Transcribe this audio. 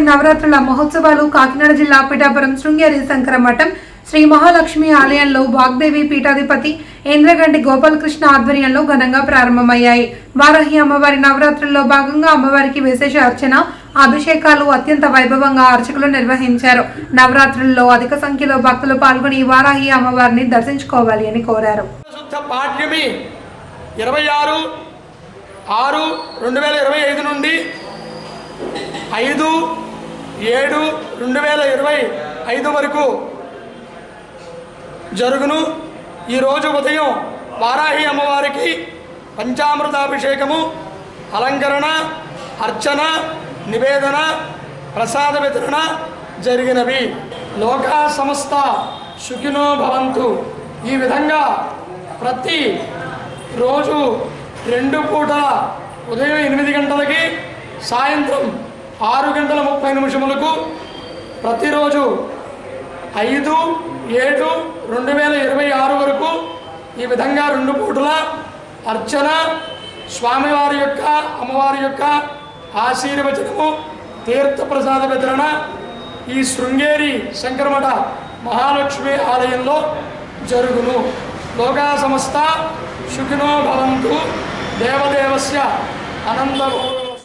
అమ్మవారి నవరాత్రుల మహోత్సవాలు కాకినాడ జిల్లా పిఠాపురం శృంగేరి శంకర మఠం శ్రీ మహాలక్ష్మి ఆలయంలో వాగ్దేవి పీఠాధిపతి ఇంద్రగంటి గోపాలకృష్ణ ఆధ్వర్యంలో ఘనంగా ప్రారంభమయ్యాయి. వారాహి అమ్మవారి నవరాత్రుల్లో భాగంగా అమ్మవారికి విశేష అర్చన అభిషేకాలు అత్యంత వైభవంగా అర్చకులు నిర్వహించారు. నవరాత్రుల్లో అధిక సంఖ్యలో భక్తులు పాల్గొని వారాహి అమ్మవారిని దర్శించుకోవాలి అని కోరారు. ఇరవై ఆరు ఆరు రెండు వేల ఇరవై ఐదు నుండి ఐదు ఏడు రెండు వేల ఇరవై ఐదు వరకు జరుగును. ఈరోజు ఉదయం వారాహి అమ్మవారికి పంచామృతాభిషేకము అలంకరణ అర్చన నివేదన ప్రసాద వితరణ జరిగినవి. లోకా సంస్థ సుఖినో భవంతు. ఈ విధంగా ప్రతి రోజు రెండు పూట ఉదయం ఎనిమిది గంటలకి సాయంత్రం ఆరు గంటల ముప్పై నిమిషములకు ప్రతిరోజు ఐదు ఏడు రెండు వేల ఇరవై ఆరు వరకు ఈ విధంగా రెండు పూటల అర్చన స్వామివారి యొక్క అమ్మవారి యొక్క ఆశీర్వచనము తీర్థప్రసాద వితరణ ఈ శృంగేరి శంకరమఠ మహాలక్ష్మి ఆలయంలో జరుగును. లోకా సంస్థ సుఖినో భవంతు. దేవదేవస్య అనంతభూ